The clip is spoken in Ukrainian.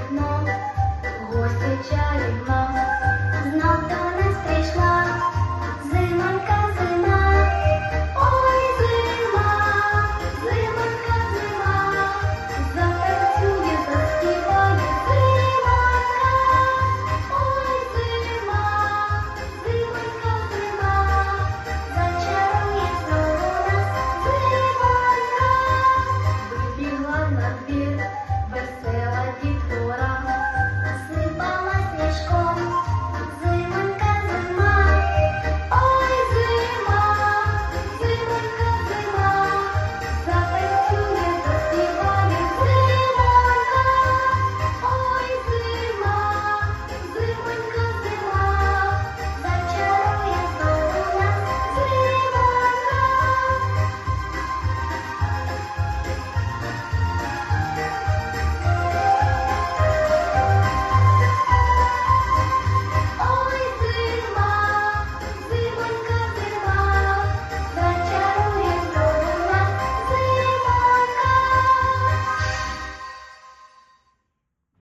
вікно, гостя чарівна.